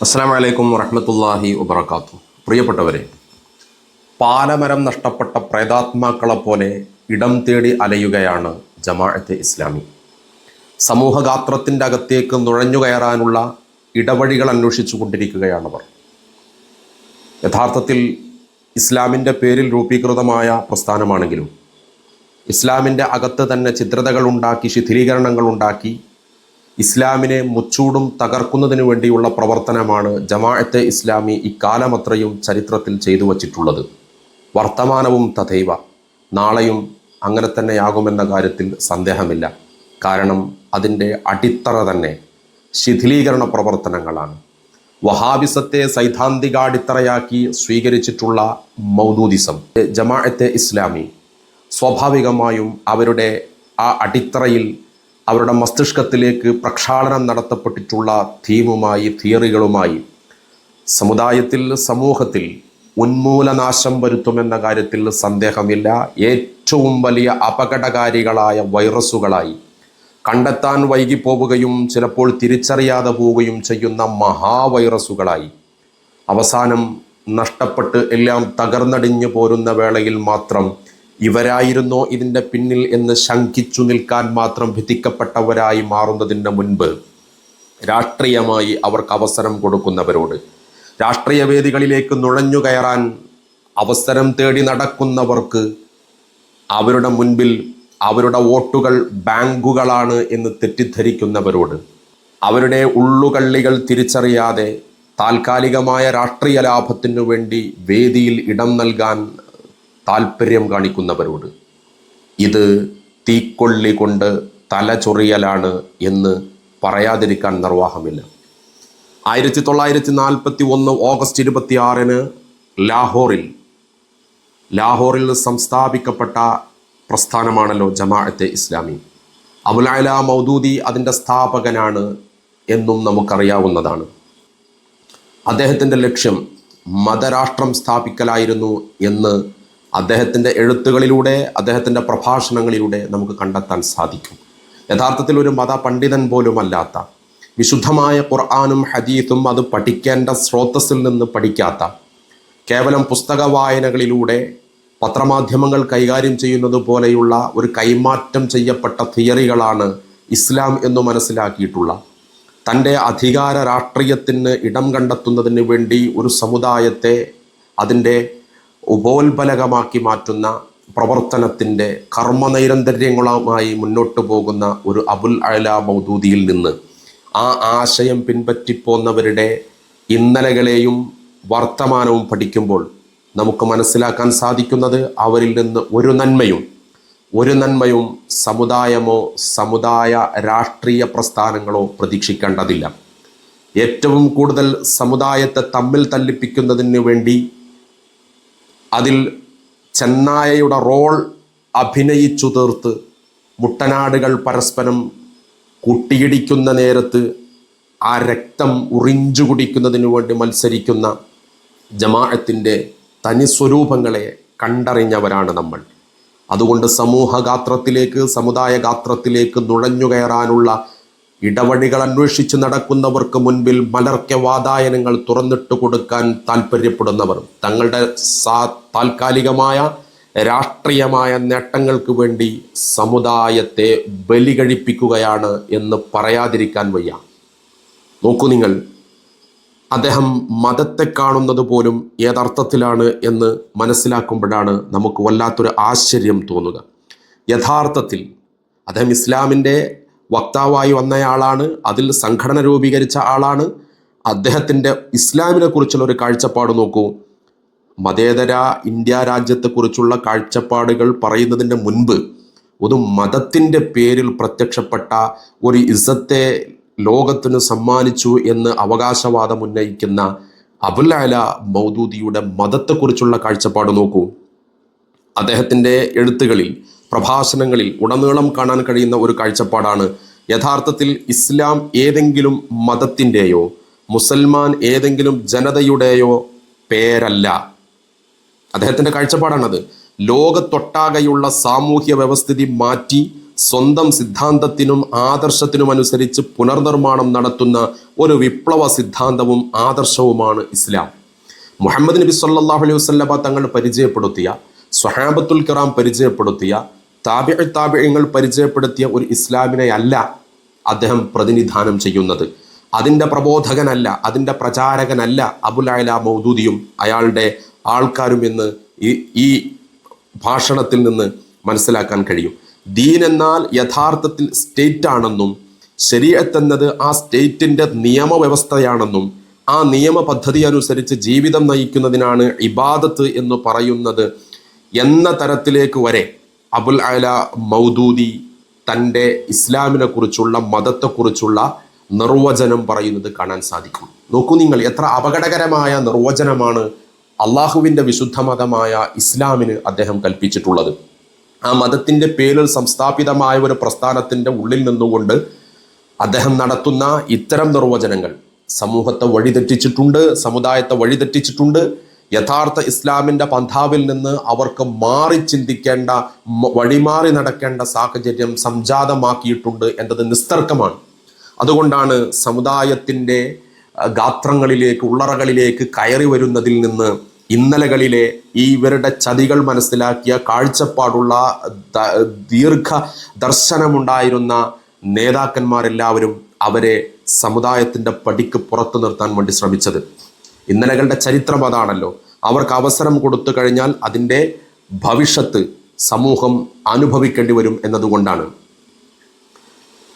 അസ്സാം വലൈക്കും വറഹമത്തല്ലാഹി വബർക്കാത്തു പ്രിയപ്പെട്ടവരെ പാലമരം നഷ്ടപ്പെട്ട പ്രേതാത്മാക്കളെ പോലെ ഇടം തേടി അലയുകയാണ് ജമാഅത്തെ ഇസ്ലാമി. സമൂഹഗാത്രത്തിന്റെ അകത്തേക്ക് നുഴഞ്ഞു കയറാനുള്ള ഇടവഴികൾ അന്വേഷിച്ചു കൊണ്ടിരിക്കുകയാണവർ യഥാർത്ഥത്തിൽ ഇസ്ലാമിന്റെ പേരിൽ രൂപീകൃതമായ പ്രസ്ഥാനമാണെങ്കിലും ഇസ്ലാമിന്റെ അകത്ത് തന്നെ ചിത്രതകൾ ഉണ്ടാക്കി ശിഥിലീകരണങ്ങൾ ഉണ്ടാക്കി ഇസ്ലാമിനെ മുച്ചൂടും തകർക്കുന്നതിനു വേണ്ടിയുള്ള പ്രവർത്തനമാണ് ജമാഅത്തെ ഇസ്ലാമി ഇക്കാലമത്രയും ചരിത്രത്തിൽ ചെയ്തു വച്ചിട്ടുള്ളത്. വർത്തമാനവും തഥൈവ. നാളെയും അങ്ങനെ തന്നെയാകുമെന്ന കാര്യത്തിൽ സന്ദേഹമില്ല. കാരണം അതിന്റെ അടിത്തറ തന്നെ ശിഥിലീകരണ പ്രവർത്തനങ്ങളാണ്. വഹാബിസത്തെ സൈദ്ധാന്തിക അടിത്തറയാക്കി സ്വീകരിച്ചിട്ടുള്ള മൗദൂദിസം ജമാഅത്തെ ഇസ്ലാമി സ്വാഭാവികമായും അവരുടെ ആ അടിത്തറയിൽ അവരുടെ മസ്തിഷ്കത്തിലേക്ക് പ്രക്ഷാളനം നടത്തപ്പെട്ടിട്ടുള്ള തീമുമായി തിയറികളുമായി സമുദായത്തിൽ സമൂഹത്തിൽ ഉന്മൂലനാശം വരുത്തുമെന്ന കാര്യത്തിൽ സന്ദേഹമില്ല. ഏറ്റവും വലിയ അപകടകാരികളായ വൈറസുകളായി കണ്ടെത്താൻ വൈകിപ്പോവുകയും ചിലപ്പോൾ തിരിച്ചറിയാതെ പോവുകയും ചെയ്യുന്ന മഹാവൈറസുകളായി. അവസാനം നഷ്ടപ്പെട്ട് എല്ലാം തകർന്നടിഞ്ഞു പോരുന്ന വേളയിൽ മാത്രം ഇവരായിരുന്നോ ഇതിന്റെ പിന്നിൽ എന്ന് ശങ്കിച്ചു നിൽക്കാൻ മാത്രം ഭിത്തിക്കപ്പെട്ടവരായി മാറുന്നതിന് മുൻപ് രാഷ്ട്രീയമായി അവർക്ക് അവസരം കൊടുക്കുന്നവരോട്. രാഷ്ട്രീയ വേദികളിലേക്ക് നുഴഞ്ഞു കയറാൻ അവസരം തേടി നടക്കുന്നവർക്ക് അവരുടെ മുൻപിൽ അവരുടെ വോട്ടുകൾ ബാങ്കുകളാണ് എന്ന് തെറ്റിദ്ധരിക്കുന്നവരോട്. അവരുടെ ഉള്ളുകള്ളികൾ തിരിച്ചറിയാതെ താൽക്കാലികമായ രാഷ്ട്രീയ ലാഭത്തിനു വേണ്ടി വേദിയിൽ ഇടം നൽകാൻ താല്പര്യം കാണിക്കുന്നവരോട് ഇത് തീക്കൊള്ളി കൊണ്ട് തല ചൊറിയലാണ് എന്ന് പറയാതിരിക്കാൻ നിർവാഹമില്ല. ആയിരത്തി തൊള്ളായിരത്തി നാൽപ്പത്തി ഒന്ന് ഓഗസ്റ്റ് ഇരുപത്തി ആറിന് ലാഹോറിൽ ലാഹോറിൽ സംസ്ഥാപിക്കപ്പെട്ട പ്രസ്ഥാനമാണല്ലോ ജമാഅത്തെ ഇസ്ലാമി. അബുലായ മൗദൂദി അതിന്റെ സ്ഥാപകനാണ് എന്നും നമുക്കറിയാവുന്നതാണ്. അദ്ദേഹത്തിന്റെ ലക്ഷ്യം മതരാഷ്ട്രം സ്ഥാപിക്കലായിരുന്നു എന്ന് അദ്ദേഹത്തിന്റെ എഴുത്തുകളിലൂടെ അദ്ദേഹത്തിന്റെ പ്രഭാഷണങ്ങളിലൂടെ നമുക്ക് കണ്ടെത്താൻ സാധിക്കും. യഥാർത്ഥത്തിൽ ഒരു മത പണ്ഡിതൻ പോലുമല്ലാത്ത വിശുദ്ധമായ ഖുർആാനും ഹദീത്തും അത് പഠിക്കേണ്ട സ്രോതസ്സിൽ നിന്ന് പഠിക്കാത്ത കേവലം പുസ്തക വായനകളിലൂടെ പത്രമാധ്യമങ്ങൾ കൈകാര്യം ചെയ്യുന്നത് പോലെയുള്ള ഒരു കൈമാറ്റം ചെയ്യപ്പെട്ട തിയറികളാണ് ഇസ്ലാം എന്ന് മനസ്സിലാക്കിയിട്ടുള്ള തന്റെ അധികാര രാഷ്ട്രീയത്തിന് ഇടം കണ്ടെത്തുന്നതിന് വേണ്ടി ഒരു സമുദായത്തെ അതിന്റെ ഉപോത്ബലകമാക്കി മാറ്റുന്ന പ്രവർത്തനത്തിന്റെ കർമ്മനൈരന്തര്യങ്ങളുമായി മുന്നോട്ട് പോകുന്ന ഒരു അബുൽ അല മൗദൂദിയിൽ നിന്ന് ആ ആശയം പിൻപറ്റിപ്പോന്നവരുടെ ഇന്നലകളെയും വർത്തമാനവും പഠിക്കുമ്പോൾ നമുക്ക് മനസ്സിലാക്കാൻ സാധിക്കുന്നത് അവരിൽ നിന്ന് ഒരു നന്മയും ഒരു നന്മയും സമുദായമോ സമുദായ രാഷ്ട്രീയ പ്രസ്ഥാനങ്ങളോ പ്രതീക്ഷിക്കേണ്ടതില്ല. ഏറ്റവും കൂടുതൽ സമുദായത്തെ തമ്മിൽ തല്ലിപ്പിക്കുന്നതിന് വേണ്ടി അതിൽ ചെന്നായയുടെ റോൾ അഭിനയിച്ചു തീർത്ത് മുട്ടനാടുകൾ പരസ്പരം കൂട്ടിയിടിക്കുന്ന നേരത്ത് ആ രക്തം ഉറിഞ്ചു കുടിക്കുന്നതിനു വേണ്ടി മത്സരിക്കുന്ന ജമാഅത്തിന്റെ തനി സ്വരൂപങ്ങളെ കണ്ടറിഞ്ഞവരാണ് നമ്മൾ. അതുകൊണ്ട് സമൂഹഗാത്രത്തിലേക്ക് സമുദായ ഗാത്രത്തിലേക്ക് നുഴഞ്ഞു കയറാനുള്ള ഇടവഴികൾ അന്വേഷിച്ച് നടക്കുന്നവർക്ക് മുൻപിൽ മലർക്ക വാതായനങ്ങൾ തുറന്നിട്ട് കൊടുക്കാൻ താല്പര്യപ്പെടുന്നവർ തങ്ങളുടെ സാ താൽക്കാലികമായ രാഷ്ട്രീയമായ നേട്ടങ്ങൾക്ക് വേണ്ടി സമുദായത്തെ ബലി കഴിപ്പിക്കുകയാണ് എന്ന് പറയാതിരിക്കാൻ വയ്യ. നോക്കൂ നിങ്ങൾ അദ്ദേഹം മതത്തെ കാണുന്നത് പോലും ഏതർത്ഥത്തിലാണ് എന്ന് മനസ്സിലാക്കുമ്പോഴാണ് നമുക്ക് വല്ലാത്തൊരു ആശ്ചര്യം തോന്നുക. യഥാർത്ഥത്തിൽ അദ്ദേഹം ഇസ്ലാമിന്റെ വക്താവായി വന്നയാളാണ്. അതിൽ സംഘടന രൂപീകരിച്ച ആളാണ്. അദ്ദേഹത്തിന്റെ ഇസ്ലാമിനെ കുറിച്ചുള്ള ഒരു കാഴ്ചപ്പാട് നോക്കൂ. മതേതര ഇന്ത്യ രാജ്യത്തെക്കുറിച്ചുള്ള കാഴ്ചപ്പാടുകൾ പറയുന്നതിന്റെ മുൻപ് ഒരു മതത്തിന്റെ പേരിൽ പ്രത്യക്ഷപ്പെട്ട ഒരു ഇസത്തെ ലോകത്തിന് സമ്മാനിച്ചു എന്ന് അവകാശവാദം ഉന്നയിക്കുന്ന അല മൗദൂദിയുടെ മതത്തെക്കുറിച്ചുള്ള കാഴ്ചപ്പാട് നോക്കൂ. അദ്ദേഹത്തിന്റെ എഴുത്തുകളിൽ പ്രഭാഷണങ്ങളിൽ ഉടനീളം കാണാൻ കഴിയുന്ന ഒരു കാഴ്ചപ്പാടാണ്. യഥാർത്ഥത്തിൽ ഇസ്ലാം ഏതെങ്കിലും മതത്തിന്റെയോ മുസൽമാൻ ഏതെങ്കിലും ജനതയുടെയോ പേരല്ല. അദ്ദേഹത്തിന്റെ കാഴ്ചപ്പാടാണത്. ലോകത്തൊട്ടാകെയുള്ള സാമൂഹ്യ വ്യവസ്ഥിതി മാറ്റി സ്വന്തം സിദ്ധാന്തത്തിനും ആദർശത്തിനും അനുസരിച്ച് പുനർനിർമ്മാണം നടത്തുന്ന ഒരു വിപ്ലവ സിദ്ധാന്തവും ആദർശവുമാണ് ഇസ്ലാം. മുഹമ്മദ് നബി സല്ലാഹു അലൈഹി വസ്ലബ തങ്ങൾ പരിചയപ്പെടുത്തിയ സ്വഹാബത്തുൽ കിറാം പരിചയപ്പെടുത്തിയ താബിഅ താപിഴങ്ങൾ പരിചയപ്പെടുത്തിയ ഒരു ഇസ്ലാമിനെ അല്ല അദ്ദേഹം പ്രതിനിധാനം ചെയ്യുന്നത്. അതിന്റെ പ്രബോധകനല്ല അതിന്റെ പ്രചാരകനല്ല അബുലൈല മൗദൂദിയും അയാളുടെ ആൾക്കാരും എന്ന് ഈ ഈ ഭാഷണത്തിൽ നിന്ന് മനസ്സിലാക്കാൻ കഴിയും. ദീൻ എന്നാൽ യഥാർത്ഥത്തിൽ സ്റ്റേറ്റ് ആണെന്നും ശരീരത്ത് എന്നത് ആ സ്റ്റേറ്റിന്റെ നിയമവ്യവസ്ഥയാണെന്നും ആ നിയമ പദ്ധതി അനുസരിച്ച് ജീവിതം നയിക്കുന്നതിനാണ് ഇബാദത്ത് എന്ന് പറയുന്നത് എന്ന തരത്തിലേക്ക് വരെ അബുൽ അല മൗദൂദി തന്റെ ഇസ്ലാമിനെ കുറിച്ചുള്ള മതത്തെക്കുറിച്ചുള്ള നിർവചനം പറയുന്നത് കാണാൻ സാധിക്കും. നോക്കൂ നിങ്ങൾ എത്ര അപകടകരമായ നിർവചനമാണ് അള്ളാഹുവിന്റെ വിശുദ്ധ മതമായ ഇസ്ലാമിന് അദ്ദേഹം കൽപ്പിച്ചിട്ടുള്ളത്. ആ മതത്തിന്റെ പേരിൽ സംസ്ഥാപിതമായ ഒരു പ്രസ്ഥാനത്തിന്റെ ഉള്ളിൽ നിന്നുകൊണ്ട് അദ്ദേഹം നടത്തുന്ന ഇത്തരം നിർവചനങ്ങൾ സമൂഹത്തെ വഴിതെറ്റിച്ചിട്ടുണ്ട് സമുദായത്തെ വഴിതെറ്റിച്ചിട്ടുണ്ട്. യഥാർത്ഥ ഇസ്ലാമിന്റെ പന്ഥാവിൽ നിന്ന് അവർക്ക് മാറി ചിന്തിക്കേണ്ട വഴിമാറി നടക്കേണ്ട സാഹചര്യം സംജാതമാക്കിയിട്ടുണ്ട് എന്നത് നിസ്തർക്കമാണ്. അതുകൊണ്ടാണ് സമുദായത്തിന്റെ ഗാത്രങ്ങളിലേക്ക് ഉള്ളറകളിലേക്ക് കയറി വരുന്നതിൽ നിന്ന് ഇന്നലകളിലെ ഈ ഇവരുടെ ചതികൾ മനസ്സിലാക്കിയ കാഴ്ചപ്പാടുള്ള ദീർഘ ദർശനമുണ്ടായിരുന്ന നേതാക്കന്മാരെല്ലാവരും അവരെ സമുദായത്തിന്റെ പടിക്ക് പുറത്തു നിർത്താൻ വേണ്ടി ശ്രമിച്ചത്. ഇന്നലകളുടെ ചരിത്രം അതാണല്ലോ. അവർക്ക് അവസരം കൊടുത്തു കഴിഞ്ഞാൽ അതിന്റെ ഭവിഷ്യത്ത് സമൂഹം അനുഭവിക്കേണ്ടി വരും എന്നതുകൊണ്ടാണ്.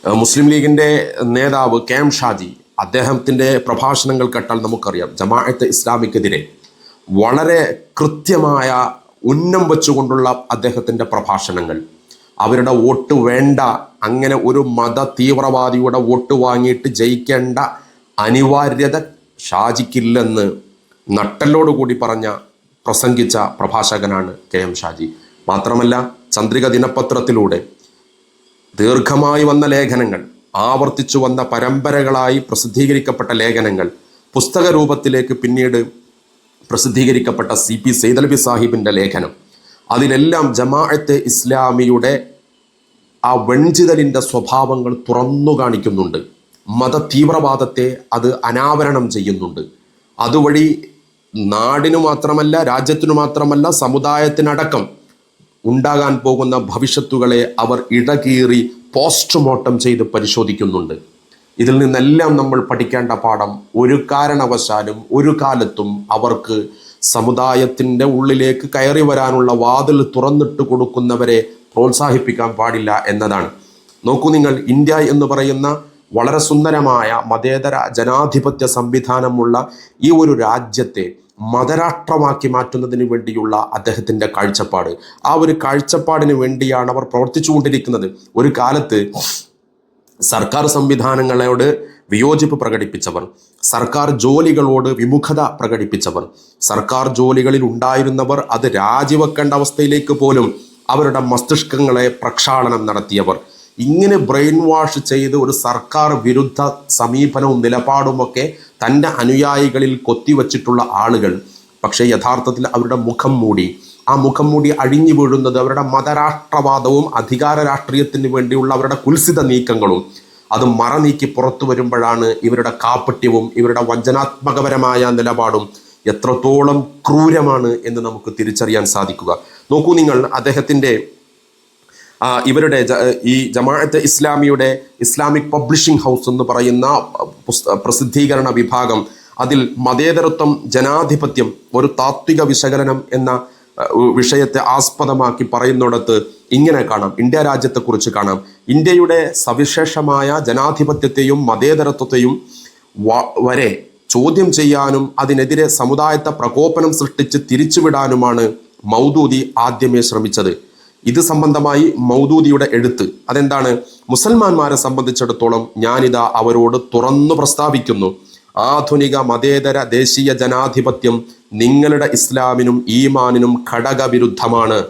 മുസ്ലിം ലീഗിന്റെ നേതാവ് കെ എം ഷാജി അദ്ദേഹത്തിന്റെ പ്രഭാഷണങ്ങൾ കേട്ടാൽ നമുക്കറിയാം. ജമാഅത്ത് ഇസ്ലാമിക്കെതിരെ വളരെ കൃത്യമായ ഉന്നം വെച്ചുകൊണ്ടുള്ള അദ്ദേഹത്തിന്റെ പ്രഭാഷണങ്ങൾ. അവരുടെ വോട്ട് വേണ്ട അങ്ങനെ ഒരു മത തീവ്രവാദിയുടെ വോട്ട് വാങ്ങിയിട്ട് ജയിക്കേണ്ട അനിവാര്യത ഷാജിക്കില്ലെന്ന് നട്ടലോടുകൂടി പറഞ്ഞ പ്രസംഗിച്ച പ്രഭാഷകനാണ് കെ എം ഷാജി. മാത്രമല്ല ചന്ദ്രിക ദിനപത്രത്തിലൂടെ ദീർഘമായി വന്ന ലേഖനങ്ങൾ ആവർത്തിച്ചു വന്ന പരമ്പരകളായി പ്രസിദ്ധീകരിക്കപ്പെട്ട ലേഖനങ്ങൾ പുസ്തക രൂപത്തിലേക്ക് പിന്നീട് പ്രസിദ്ധീകരിക്കപ്പെട്ട സി പി സൈതലബി സാഹിബിന്റെ ലേഖനം അതിലെല്ലാം ജമാഅത്തെ ഇസ്ലാമിയുടെ ആ വെഞ്ചിതലിന്റെ സ്വഭാവങ്ങൾ തുറന്നു കാണിക്കുന്നുണ്ട്. മത തീവ്രവാദത്തെ അത് അനാവരണം ചെയ്യുന്നുണ്ട്. അതുവഴി നാടിനു മാത്രമല്ല രാജ്യത്തിനു മാത്രമല്ല സമുദായത്തിനടക്കം ഉണ്ടാകാൻ പോകുന്ന ഭവിഷ്യത്തുകളെ അവർ ഇടകീറി പോസ്റ്റ്മോർട്ടം ചെയ്ത് പരിശോധിക്കുന്നുണ്ട്. ഇതിൽ നിന്നെല്ലാം നമ്മൾ പഠിക്കേണ്ട പാഠം ഒരു കാരണവശാലും ഒരു കാലത്തും അവർക്ക് സമുദായത്തിന്റെ ഉള്ളിലേക്ക് കയറി വരാനുള്ള വാതിൽ തുറന്നിട്ട് കൊടുക്കുന്നവരെ പ്രോത്സാഹിപ്പിക്കാൻ പാടില്ല എന്നതാണ്. നോക്കൂ നിങ്ങൾ ഇന്ത്യ എന്ന് പറയുന്ന വളരെ സുന്ദരമായ മതേതര ജനാധിപത്യ സംവിധാനമുള്ള ഈ ഒരു രാജ്യത്തെ മതരാഷ്ട്രമാക്കി മാറ്റുന്നതിന് വേണ്ടിയുള്ള അദ്ദേഹത്തിന്റെ കാഴ്ചപ്പാട്. ആ ഒരു കാഴ്ചപ്പാടിന് വേണ്ടിയാണ് അവർ പ്രവർത്തിച്ചുകൊണ്ടിരിക്കുന്നത്. ഒരു കാലത്ത് സർക്കാർ സംവിധാനങ്ങളോട് വിയോജിപ്പ് പ്രകടിപ്പിച്ചവർ സർക്കാർ ജോലികളോട് വിമുഖത പ്രകടിപ്പിച്ചവർ സർക്കാർ ജോലികളിൽ ഉണ്ടായിരുന്നവർ അത് രാജിവെക്കേണ്ട അവസ്ഥയിലേക്ക് പോലും അവരുടെ മസ്തിഷ്കങ്ങളെ പ്രക്ഷാളനം നടത്തിയവർ ഇങ്ങനെ ബ്രെയിൻ വാഷ് ചെയ്ത് ഒരു സർക്കാർ വിരുദ്ധ സമീപനവും നിലപാടുമൊക്കെ തന്റെ അനുയായികളിൽ കൊത്തിവച്ചിട്ടുള്ള ആളുകൾ. പക്ഷേ യഥാർത്ഥത്തിൽ അവരുടെ മുഖം മൂടി. ആ മുഖം മൂടി അഴിഞ്ഞു വീഴുന്നത് അവരുടെ മതരാഷ്ട്രവാദവും അധികാര രാഷ്ട്രീയത്തിന് വേണ്ടിയുള്ള അവരുടെ കുൽസിത നീക്കങ്ങളും. അത് മറ നീക്കി പുറത്തു വരുമ്പോഴാണ് ഇവരുടെ കാപ്പട്യവും ഇവരുടെ വഞ്ചനാത്മകപരമായ നിലപാടും എത്രത്തോളം ക്രൂരമാണ് എന്ന് നമുക്ക് തിരിച്ചറിയാൻ സാധിക്കുക. നോക്കൂ നിങ്ങൾ അദ്ദേഹത്തിന്റെ ഇവരുടെ ഈ ജമാഅത്ത് ഇസ്ലാമിയുടെ ഇസ്ലാമിക് പബ്ലിഷിംഗ് ഹൗസ് എന്ന് പറയുന്ന പ്രസിദ്ധീകരണ വിഭാഗം അതിൽ മതേതരത്വം ജനാധിപത്യം ഒരു താത്വിക വിശകലനം എന്ന വിഷയത്തെ ആസ്പദമാക്കി പറയുന്നിടത്ത് ഇങ്ങനെ കാണാം. ഇന്ത്യ രാജ്യത്തെക്കുറിച്ച് കാണാം. ഇന്ത്യയുടെ സവിശേഷമായ ജനാധിപത്യത്തെയും മതേതരത്വത്തെയും വരെ ചോദ്യം ചെയ്യാനും അതിനെതിരെ സമുദായത്തെ പ്രകോപനം സൃഷ്ടിച്ച് തിരിച്ചുവിടാനുമാണ് മൗദൂദി ആദ്യമേ ശ്രമിച്ചത്. ഇത് സംബന്ധമായി മൗദൂദിയുടെ എഴുത്ത്. അതെന്താണ്? മുസൽമാന്മാരെ സംബന്ധിച്ചിടത്തോളം ഞാനിതാ അവരോട് തുറന്നു പ്രസ്താവിക്കുന്നു. ആധുനിക മതേതര ദേശീയ ജനാധിപത്യം നിങ്ങളുടെ ഇസ്ലാമിനും ഈമാനിനും ഘടകവിരുദ്ധമാണ്.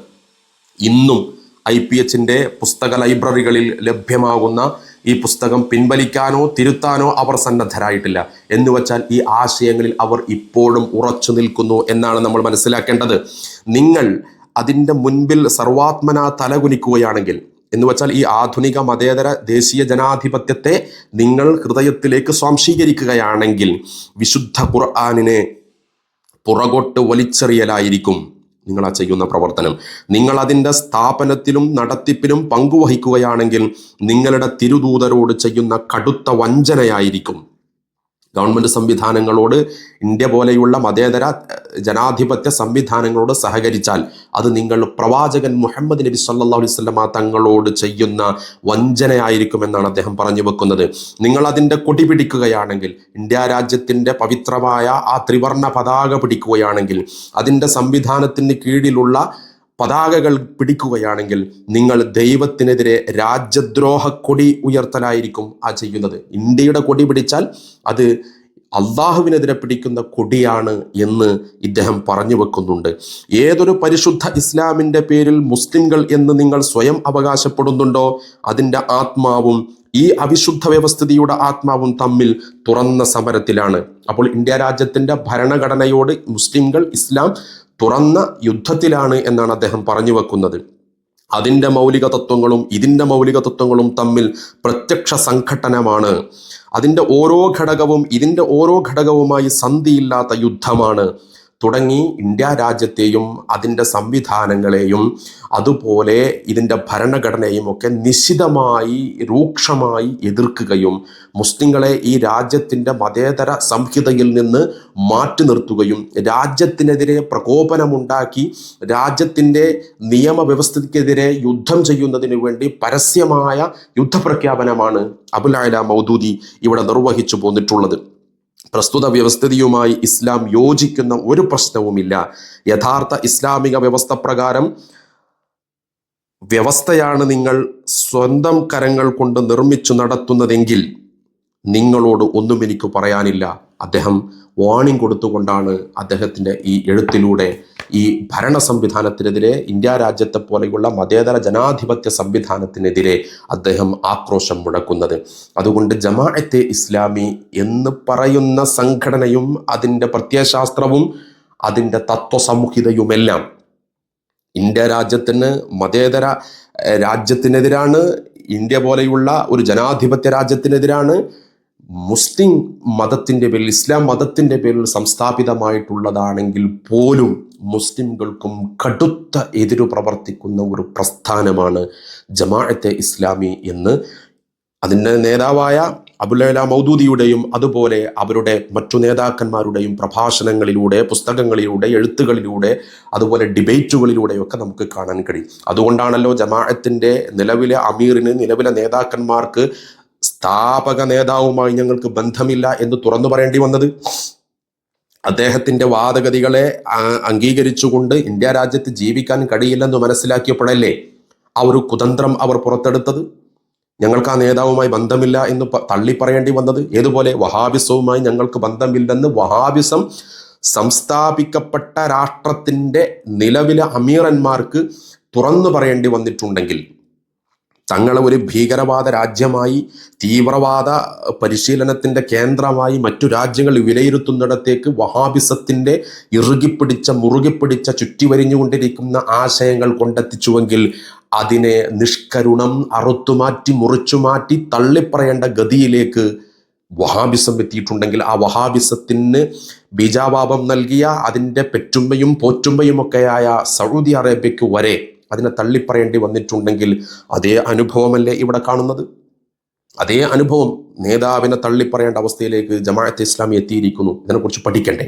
ഇന്നും ഐ പി എച്ചിന്റെ പുസ്തക ലൈബ്രറികളിൽ ലഭ്യമാകുന്ന ഈ പുസ്തകം പിൻവലിക്കാനോ തിരുത്താനോ അവർ സന്നദ്ധരായിട്ടില്ല. എന്ന് വച്ചാൽ ഈ ആശയങ്ങളിൽ അവർ ഇപ്പോഴും ഉറച്ചു നിൽക്കുന്നു എന്നാണ് നമ്മൾ മനസ്സിലാക്കേണ്ടത്. നിങ്ങൾ അതിന്റെ മുൻപിൽ സർവാത്മന തലകുനിക്കുകയാണെങ്കിൽ എന്ന് വെച്ചാൽ ഈ ആധുനിക മതേതര ദേശീയ ജനാധിപത്യത്തെ നിങ്ങൾ ഹൃദയത്തിലേക്ക് സ്വാംശീകരിക്കുകയാണെങ്കിൽ വിശുദ്ധ ഖുർആാനിനെ പുറകോട്ട് വലിച്ചെറിയലായിരിക്കും നിങ്ങൾ ആ ചെയ്യുന്ന പ്രവർത്തനം. നിങ്ങൾ അതിന്റെ സ്ഥാപനത്തിലും നടത്തിപ്പിലും പങ്കുവഹിക്കുകയാണെങ്കിൽ നിങ്ങളുടെ തിരുദൂതരോട് ചെയ്യുന്ന കടുത്ത വഞ്ചനയായിരിക്കും. ഗവൺമെന്റ് സംവിധാനങ്ങളോട് ഇന്ത്യ പോലെയുള്ള മതേതര ജനാധിപത്യ സംവിധാനങ്ങളോട് സഹകരിച്ചാൽ അത് നിങ്ങൾ പ്രവാചകൻ മുഹമ്മദ് നബി സല്ലാ അലൈഹി വസല്ലമ തങ്ങളോട് ചെയ്യുന്ന വഞ്ചനയായിരിക്കുമെന്നാണ് അദ്ദേഹം പറഞ്ഞു വെക്കുന്നത്. നിങ്ങൾ അതിന്റെ കൊടി പിടിക്കുകയാണെങ്കിൽ ഇന്ത്യ രാജ്യത്തിന്റെ പവിത്രമായ ആ ത്രിവർണ പതാക പിടിക്കുകയാണെങ്കിൽ അതിന്റെ സംവിധാനത്തിന് കീഴിലുള്ള പതാകകൾ പിടിക്കുകയാണെങ്കിൽ നിങ്ങൾ ദൈവത്തിനെതിരെ രാജ്യദ്രോഹ കൊടി ഉയർത്തലായിരിക്കും ആ ചെയ്യുന്നത്. ഇന്ത്യയുടെ കൊടി പിടിച്ചാൽ അത് അള്ളാഹുവിനെതിരെ പിടിക്കുന്ന കൊടിയാണ് എന്ന് ഇദ്ദേഹം പറഞ്ഞു വെക്കുന്നുണ്ട്. ഏതൊരു പരിശുദ്ധ ഇസ്ലാമിന്റെ പേരിൽ മുസ്ലിംകൾ എന്ന് നിങ്ങൾ സ്വയം അവകാശപ്പെടുന്നുണ്ടോ? അതിന്റെ ആത്മാവും ഈ അവിശുദ്ധ വ്യവസ്ഥിതിയുടെ ആത്മാവും തമ്മിൽ തുറന്ന സമരത്തിലാണ്. അപ്പോൾ ഇന്ത്യ രാജ്യത്തിന്റെ ഭരണഘടനയോട് മുസ്ലിംകൾ ഇസ്ലാം തുറന്ന യുദ്ധത്തിലാണ് എന്നാണ് അദ്ദേഹം പറഞ്ഞു വെക്കുന്നത്. അതിന്റെ മൗലിക തത്വങ്ങളും ഇതിന്റെ മൗലിക തത്വങ്ങളും തമ്മിൽ പ്രത്യക്ഷ സംഘട്ടനമാണ്. അതിന്റെ ഓരോ ഘടകവും ഇതിന്റെ ഓരോ ഘടകവുമായി സന്ധിയില്ലാത്ത യുദ്ധമാണ്. തുടങ്ങി ഇന്ത്യ രാജ്യത്തെയും അതിന്റെ സംവിധാനങ്ങളെയും അതുപോലെ ഇതിന്റെ ഭരണഘടനയും ഒക്കെ നിശിതമായി രൂക്ഷമായി എതിർക്കുകയും മുസ്ലിങ്ങളെ ഈ രാജ്യത്തിന്റെ മതേതര സംഹിതയിൽ നിന്ന് മാറ്റി നിർത്തുകയും രാജ്യത്തിനെതിരെ പ്രകോപനമുണ്ടാക്കി രാജ്യത്തിന്റെ നിയമവ്യവസ്ഥയ്ക്കെതിരെ യുദ്ധം ചെയ്യുന്നതിന് വേണ്ടി പരസ്യമായ യുദ്ധപ്രഖ്യാപനമാണ് അബുലായ മൗദൂദി ഇവിടെ നിർവഹിച്ചു പോന്നിട്ടുള്ളത്. പ്രസ്തുത വ്യവസ്ഥിതിയുമായി ഇസ്ലാം യോജിക്കുന്ന ഒരു പ്രശ്നവുമില്ല. യഥാർത്ഥ ഇസ്ലാമിക വ്യവസ്ഥ പ്രകാരം വ്യവസ്ഥയാണ് നിങ്ങൾ സ്വന്തം കരങ്ങൾ കൊണ്ട് നിർമ്മിച്ചു നടത്തുന്നതെങ്കിൽ നിങ്ങളോട് ഒന്നും എനിക്ക് പറയാനില്ല. അദ്ദേഹം വാണിംഗ് കൊടുത്തുകൊണ്ടാണ് അദ്ദേഹത്തിന്റെ ഈ എഴുത്തിലൂടെ ഈ ഭരണ സംവിധാനത്തിനെതിരെ ഇന്ത്യ രാജ്യത്തെ പോലെയുള്ള മതേതര ജനാധിപത്യ സംവിധാനത്തിനെതിരെ അദ്ദേഹം ആക്രോശം മുഴക്കുന്നത്. അതുകൊണ്ട് ജമാഅത്തെ ഇസ്ലാമി എന്ന് പറയുന്ന സംഘടനയും അതിന്റെ പ്രത്യയശാസ്ത്രവും അതിന്റെ തത്വസംഹിതയുമെല്ലാം ഇന്ത്യ രാജ്യത്തിന് മതേതര രാജ്യത്തിനെതിരാണ് ഇന്ത്യ പോലെയുള്ള ഒരു ജനാധിപത്യ രാജ്യത്തിനെതിരാണ് മുസ്ലിം മതത്തിന്റെ പേരിൽ ഇസ്ലാം മതത്തിന്റെ പേരിൽ സംസ്ഥാപിതമായിട്ടുള്ളതാണെങ്കിൽ പോലും മുസ്ലിംകൾക്കും കടുത്ത എതിരു പ്രവർത്തിക്കുന്ന ഒരു പ്രസ്ഥാനമാണ് ജമാഅത്തെ ഇസ്ലാമി എന്ന്. അതിന്റെ നേതാവായ അബുലല മൗദൂദിയുടെയും അതുപോലെ അവരുടെ മറ്റു നേതാക്കന്മാരുടെയും പ്രഭാഷണങ്ങളിലൂടെ പുസ്തകങ്ങളിലൂടെ എഴുത്തുകളിലൂടെ അതുപോലെ ഡിബേറ്റുകളിലൂടെയൊക്കെ നമുക്ക് കാണാൻ കഴിയും. അതുകൊണ്ടാണല്ലോ ജമാഅത്തിന്റെ നിലവിലെ അമീറിന് നിലവിലെ നേതാക്കന്മാർക്ക് സ്ഥാപക നേതാവുമായി ഞങ്ങൾക്ക് ബന്ധമില്ല എന്ന് തുറന്നു പറയേണ്ടി വന്നത്. അദ്ദേഹത്തിന്റെ വാദഗതികളെ അംഗീകരിച്ചുകൊണ്ട് ഇന്ത്യ രാജ്യത്ത് ജീവിക്കാൻ കഴിയില്ലെന്ന് മനസ്സിലാക്കിയപ്പോഴല്ലേ ആ ഒരു കുതന്ത്രം അവർ പുറത്തെടുത്തത്. ഞങ്ങൾക്ക് ആ നേതാവുമായി ബന്ധമില്ല എന്ന് തള്ളി പറയേണ്ടി വന്നത്. ഏതുപോലെ വഹാബിസവുമായി ഞങ്ങൾക്ക് ബന്ധമില്ലെന്ന് വഹാബിസം സംസ്ഥാപിക്കപ്പെട്ട രാഷ്ട്രത്തിന്റെ നിലവിലെ അമീറന്മാർക്ക് തുറന്നു പറയേണ്ടി വന്നിട്ടുണ്ടെങ്കിൽ തങ്ങളെ ഒരു ഭീകരവാദ രാജ്യമായി തീവ്രവാദ പരിശീലനത്തിന്റെ കേന്ദ്രമായി മറ്റു രാജ്യങ്ങൾ വിലയിരുത്തുന്നിടത്തേക്ക് വഹാബിസത്തിന്റെ ഇറുകിപ്പിടിച്ച മുറുകിപ്പിടിച്ച ചുറ്റിവരിഞ്ഞുകൊണ്ടിരിക്കുന്ന ആശയങ്ങൾ കൊണ്ടെത്തിച്ചുവെങ്കിൽ അതിനെ നിഷ്കരുണം അറുത്തുമാറ്റി മുറിച്ചുമാറ്റി തള്ളിപ്പറയേണ്ട ഗതിയിലേക്ക് വഹാബിസം എത്തിയിട്ടുണ്ടെങ്കിൽ ആ വഹാബിസത്തിന് ബീജാവാപം നൽകിയ അതിന്റെ പെറ്റുമ്മയും പോറ്റുമ്മയുമൊക്കെയായ സൗദി അറേബ്യക്ക് വരെ അതിനെ തള്ളിപ്പറയേണ്ടി വന്നിട്ടുണ്ടെങ്കിൽ അതേ അനുഭവമല്ലേ ഇവിടെ കാണുന്നത്? അതേ അനുഭവം നേതാവിനെ തള്ളിപ്പറയേണ്ട അവസ്ഥയിലേക്ക് ജമാഅത്ത് ഇസ്ലാമി എത്തിയിരിക്കുന്നു. ഇതിനെക്കുറിച്ച് പഠിക്കണ്ടേ?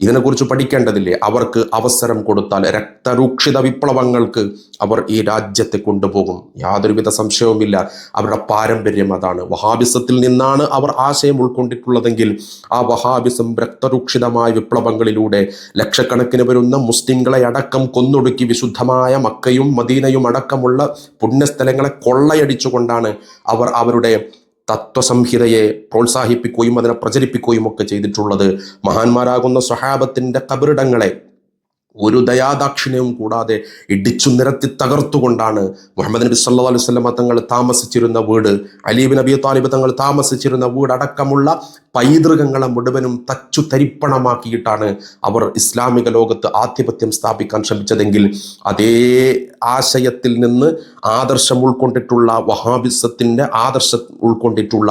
ഇതിനെക്കുറിച്ച് പഠിക്കേണ്ടതില്ലേ? അവർക്ക് അവസരം കൊടുത്താൽ രക്തരൂക്ഷിത വിപ്ലവങ്ങൾക്ക് അവർ ഈ രാജ്യത്തെ കൊണ്ടുപോകും. യാതൊരുവിധ സംശയവുമില്ല. അവരുടെ പാരമ്പര്യം അതാണ്. വഹാബിസത്തിൽ നിന്നാണ് അവർ ആശയം ഉൾക്കൊണ്ടിട്ടുള്ളതെങ്കിൽ ആ വഹാബിസം രക്തരൂക്ഷിതമായ വിപ്ലവങ്ങളിലൂടെ ലക്ഷക്കണക്കിന് വരുന്ന മുസ്ലിങ്ങളെ അടക്കം കൊന്നൊടുക്കി വിശുദ്ധമായ മക്കയും മദീനയും അടക്കമുള്ള പുണ്യസ്ഥലങ്ങളെ കൊള്ളയടിച്ചുകൊണ്ടാണ് അവർ അവരുടെ തത്വസംഹിതയെ പ്രോത്സാഹിപ്പിക്കുകയും അതിനെ പ്രചരിപ്പിക്കുകയും ഒക്കെ ചെയ്തിട്ടുള്ളത് മഹാന്മാരാകുന്ന സ്വഹാബത്തിന്റെ കബറിടങ്ങളെ ഒരു ദയാദാക്ഷിണ്യവും കൂടാതെ ഇടിച്ചു നിരത്തി തകർത്തുകൊണ്ടാണ് മുഹമ്മദ് നബി സല്ലാ അലൈഹി സ്വലമ തങ്ങൾ താമസിച്ചിരുന്ന വീട്. അലീബ് നബി താലിബ് തങ്ങൾ താമസിച്ചിരുന്ന വീട് അടക്കമുള്ള പൈതൃകങ്ങളെ മുഴുവനും തച്ചു തരിപ്പണമാക്കിയിട്ടാണ് അവർ ഇസ്ലാമിക ലോകത്ത് ആധിപത്യം സ്ഥാപിക്കാൻ ശ്രമിച്ചതെങ്കിൽ അതേ ആശയത്തിൽ നിന്ന് ആദർശം ഉൾക്കൊണ്ടിട്ടുള്ള വഹാബിസത്തിന്റെ ആദർശം ഉൾക്കൊണ്ടിട്ടുള്ള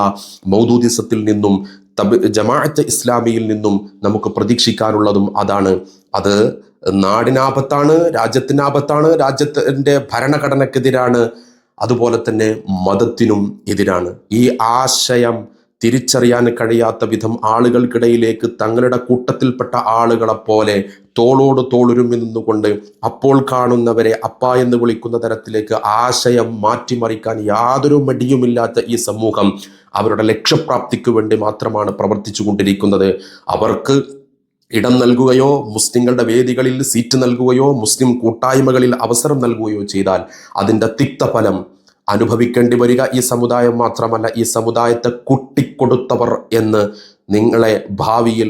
മൗദൂദിസത്തിൽ നിന്നും തബ് ജമാഅത്ത് ഇസ്ലാമിയിൽ നിന്നും നമുക്ക് പ്രതീക്ഷിക്കാനുള്ളതും അതാണ്. അത് നാടിനാപത്താണ് രാജ്യത്തിനാപത്താണ് രാജ്യത്തിന്റെ ഭരണഘടനക്കെതിരാണ് അതുപോലെ തന്നെ മതത്തിനും എതിരാണ്. ഈ ആശയം തിരിച്ചറിയാൻ കഴിയാത്ത വിധം ആളുകൾക്കിടയിലേക്ക് തങ്ങളുടെ കൂട്ടത്തിൽപ്പെട്ട ആളുകളെപ്പോലെ തോളോട് തോളുരുമി നിന്നുകൊണ്ട് അപ്പോൾ കാണുന്നവരെ അപ്പ എന്ന് വിളിക്കുന്ന തരത്തിലേക്ക് ആശയം മാറ്റിമറിക്കാൻ യാതൊരു മടിയുമില്ലാത്ത ഈ സമൂഹം അവരുടെ ലക്ഷ്യപ്രാപ്തിക്ക് വേണ്ടി മാത്രമാണ് പ്രവർത്തിച്ചു കൊണ്ടിരിക്കുന്നത് അവർക്ക് ഇടം നൽകുകയോ മുസ്ലിങ്ങളുടെ വേദികളിൽ സീറ്റ് നൽകുകയോ മുസ്ലിം കൂട്ടായ്മകളിൽ അവസരം നൽകുകയോ ചെയ്താൽ അതിന്റെ തിക്തഫലം അനുഭവിക്കേണ്ടി വരിക ഈ സമുദായം മാത്രമല്ല ഈ സമുദായത്തെ കുട്ടിക്കൊടുത്തവർ എന്ന് നിങ്ങളെ ഭാവിയിൽ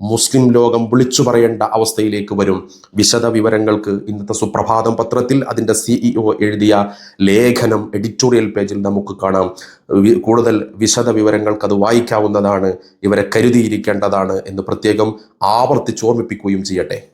മുസ്ലിം ലോകം വിളിച്ചു പറയേണ്ട അവസ്ഥയിലേക്ക് വരും. വിശദ വിവരങ്ങൾക്ക് ഇന്നത്തെ സുപ്രഭാതം പത്രത്തിൽ അതിന്റെ സിഇഒ എഴുതിയ ലേഖനം എഡിറ്റോറിയൽ പേജിൽ നമുക്ക് കാണാം. കൂടുതൽ വിശദ വിവരങ്ങൾക്ക് അത് വായിക്കാവുന്നതാണ് ഇവരെ കരുതിയിരിക്കേണ്ടതാണ് എന്ന് പ്രത്യേകം ആവർത്തിച്ച് ഓർമ്മിപ്പിക്കുകയും ചെയ്യട്ടെ.